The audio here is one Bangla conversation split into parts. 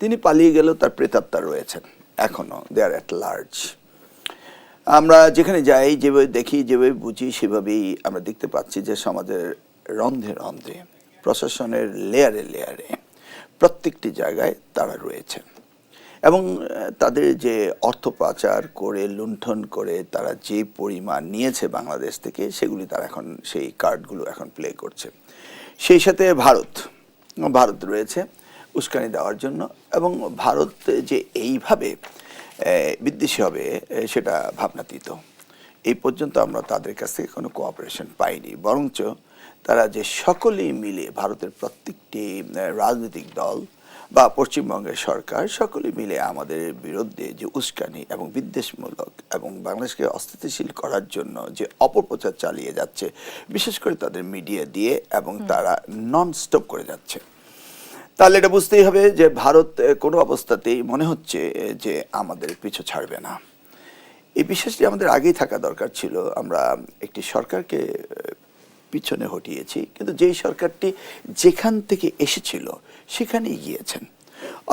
তিনি পালিয়ে গেলেও তার প্রেতাত্মা রয়েছেন, এখনও দে আর অ্যাট লার্জ আমরা যেখানে যাই, যেভাবে দেখি, যেভাবে বুঝি, সেভাবেই আমরা দেখতে পাচ্ছি যে সমাজের রন্ধে রন্ধে প্রশাসনের লেয়ারে লেয়ারে প্রত্যেকটি জায়গায় তারা রয়েছেন এবং তাদের যে অর্থ পাচার করে, লুণ্ঠন করে, তারা যে পরিমাণ নিয়েছে বাংলাদেশ থেকে, সেগুলি তারা এখন, সেই কার্ডগুলো এখন প্লে করছে। সেই সাথে ভারত ভারত রয়েছে। উস্কানি দেওয়ার জন্য এবং ভারত যে এইভাবে বিদ্বেষী হবে সেটা ভাবনাতীত। এই পর্যন্ত আমরা তাদের কাছ থেকে কোনো কোঅপারেশন পাইনি। বরঞ্চ তারা যে সকলেই মিলে ভারতের প্রত্যেকটি রাজনৈতিক দল বা পশ্চিমবঙ্গের সরকার সকলে মিলে আমাদের বিরুদ্ধে যে উস্কানি এবং বিদ্বেষমূলক এবং বাংলাদেশকে অস্থিতিশীল করার জন্য যে অপপ্রচার চালিয়ে যাচ্ছে বিশেষ করে তাদের মিডিয়া দিয়ে এবং তারা নন স্টপ করে যাচ্ছে। তাহলে এটা বুঝতেই হবে যে ভারত কোনো অবস্থাতেই মনে হচ্ছে যে আমাদের পিছু ছাড়বে না। এই বিশ্বাসটি আমাদের আগেই থাকা দরকার ছিল। আমরা একটি সরকারকে পিছনে হটিয়েছি, কিন্তু যেই সরকারটি যেখান থেকে এসেছিল, সেখানেই গিয়েছেন।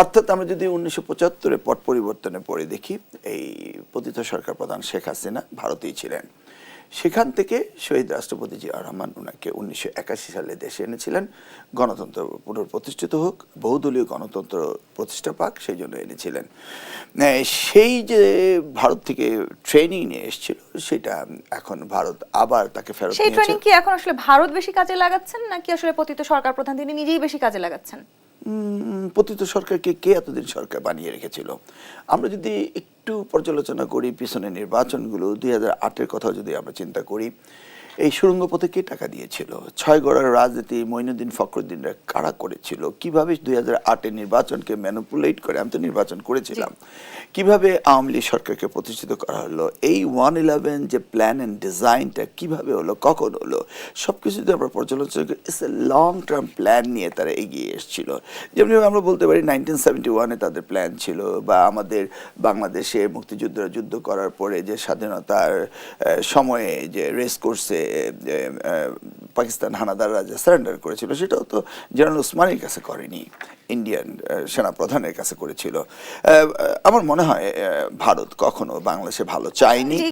অর্থাৎ আমরা যদি উনিশশো পঁচাত্তরে পট পরিবর্তনে পড়ে দেখি, এই পতিত সরকার প্রধান শেখ হাসিনা ভারতেই ছিলেন। সেখান থেকে শহীদ রাষ্ট্রপতি জিয়া রহমান ওনাকে উনিশশো একাশি সালে দেশে এনেছিলেন। গণতন্ত্র পুনঃপ্রতিষ্ঠিত হোক বহুদলীয় গণতন্ত্র প্রতিষ্ঠা পাক সেই জন্য এনেছিলেন। সেই যে ভারত থেকে ট্রেনিং নিয়ে এসেছিল সেটা এখন ভারত আবার তাকে ফেরত সেই ট্রেনিং কি এখন আসলে ভারত বেশি কাজে লাগাচ্ছেন নাকি আসলে পতিত সরকার প্রধান তিনি নিজেই বেশি কাজে লাগাচ্ছেন? পতিত সরকারকে কে এতদিন সরকার বানিয়ে রেখেছিল? আমরা যদি একটু পর্যালোচনা করি পিছনে নির্বাচনগুলো দুই হাজার আটের কথা যদি আমরা চিন্তা করি এই সুরঙ্গ পথে কে টাকা দিয়েছিল? ছয় গড়ার রাজনীতি মঈনুদ্দিন ফখরুদ্দিনরা কারা করেছিল? কীভাবে দুই হাজার আটের নির্বাচনকে ম্যানুপুলেট করে আমি তো নির্বাচন করেছিলাম কীভাবে আওয়ামী লীগ সরকারকে প্রতিষ্ঠিত করা হলো? এই ওয়ান ইলেভেন যে প্ল্যান অ্যান্ড ডিজাইনটা কীভাবে হলো? কখন হলো? সব কিছু যদি আমরা পর্যালোচনা করি it's a long term plan নিয়ে তারা এগিয়ে এসেছিল। যেমনি আমরা বলতে পারি নাইনটিন সেভেন্টি ওয়ানে তাদের প্ল্যান ছিল বা আমাদের বাংলাদেশে মুক্তিযুদ্ধরা যুদ্ধ করার পরে যে স্বাধীনতার সময়ে যে রেস কোর্সে পাকিস্তান হানাদাররা যে সারেন্ডার করেছিল, সেটাও তো জেনারেল উসমানের কাছে করেনি ইন্ডিয়ান সেনাপ্রধানের কাছে করেছিল। আমার মনে হয় ভারত কখনো বাংলাদেশে ভালো চায়নি।